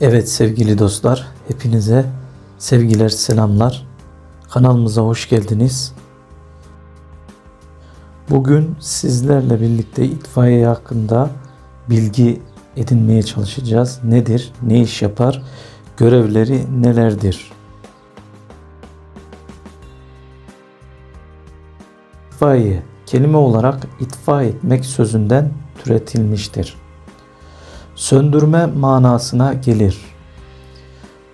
Evet sevgili dostlar, hepinize sevgiler, selamlar. Kanalımıza hoş geldiniz. Bugün sizlerle birlikte itfaiye hakkında bilgi edinmeye çalışacağız. Nedir, ne iş yapar, görevleri nelerdir? İtfaiye, kelime olarak itfa etmek sözünden türetilmiştir söndürme manasına gelir.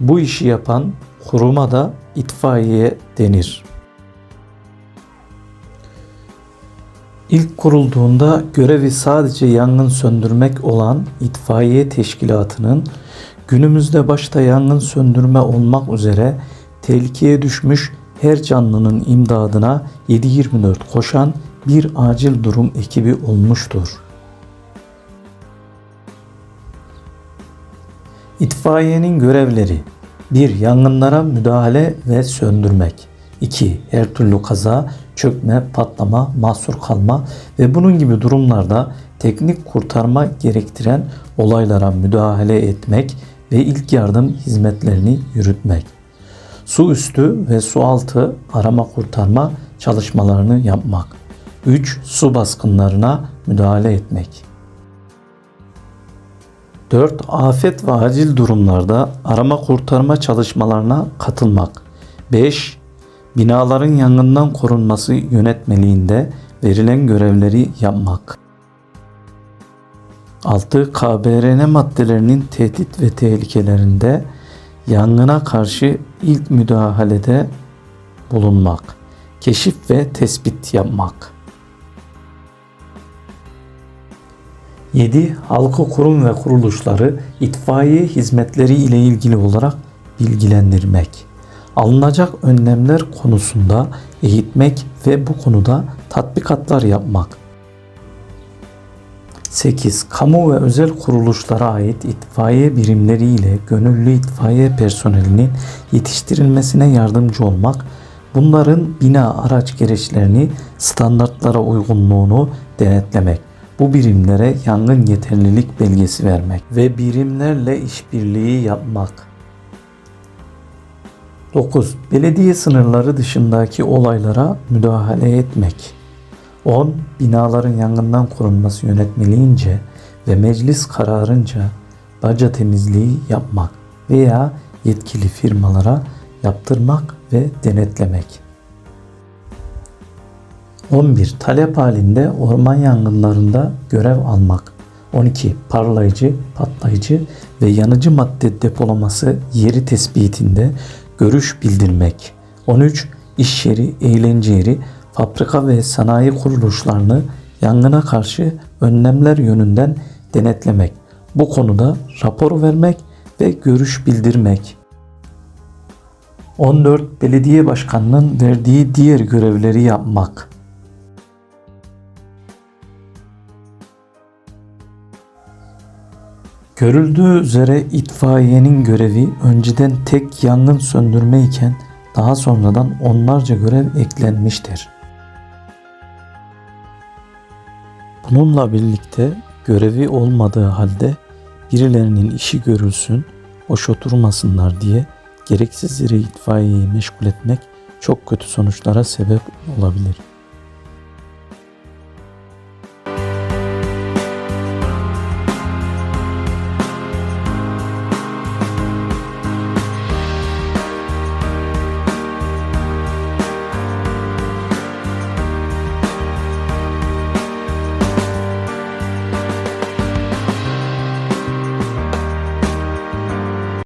Bu işi yapan kuruma da itfaiye denir. İlk kurulduğunda görevi sadece yangın söndürmek olan itfaiye teşkilatının günümüzde başta yangın söndürme olmak üzere tehlikeye düşmüş her canlının imdadına 7/24 koşan bir acil durum ekibi olmuştur. İtfaiyenin görevleri 1. Yangınlara müdahale ve söndürmek 2. Her türlü kaza, çökme, patlama, mahsur kalma ve bunun gibi durumlarda teknik kurtarma gerektiren olaylara müdahale etmek ve ilk yardım hizmetlerini yürütmek. Su üstü ve su altı arama kurtarma çalışmalarını yapmak. 3. Su baskınlarına müdahale etmek. 4. Afet ve acil durumlarda arama kurtarma çalışmalarına katılmak. 5. Binaların yangından korunması yönetmeliğinde verilen görevleri yapmak. 6. KBRN maddelerinin tehdit ve tehlikelerinde yangına karşı ilk müdahalede bulunmak. Keşif ve tespit yapmak. 7. Halkı kurum ve kuruluşları itfaiye hizmetleri ile ilgili olarak bilgilendirmek. Alınacak önlemler konusunda eğitmek ve bu konuda tatbikatlar yapmak. 8. Kamu ve özel kuruluşlara ait itfaiye birimleri ile gönüllü itfaiye personelinin yetiştirilmesine yardımcı olmak, bunların bina araç gereçlerini standartlara uygunluğunu denetlemek bu birimlere yangın yeterlilik belgesi vermek ve birimlerle işbirliği yapmak. 9. Belediye sınırları dışındaki olaylara müdahale etmek. 10. Binaların yangından korunması yönetmeliğince ve meclis kararınca baca temizliği yapmak veya yetkili firmalara yaptırmak ve denetlemek. 11. Talep halinde orman yangınlarında görev almak. 12. Parlayıcı, patlayıcı ve yanıcı madde depolaması yeri tespitinde görüş bildirmek. 13. İş yeri, eğlence yeri, fabrika ve sanayi kuruluşlarını yangına karşı önlemler yönünden denetlemek. Bu konuda rapor vermek ve görüş bildirmek. 14. Belediye başkanının verdiği diğer görevleri yapmak. Görüldüğü üzere itfaiyenin görevi önceden tek yangın söndürme iken daha sonradan onlarca görev eklenmiştir. Bununla birlikte görevi olmadığı halde birilerinin işi görülsün, boş oturmasınlar diye gereksiz yere itfaiyeyi meşgul etmek çok kötü sonuçlara sebep olabilir.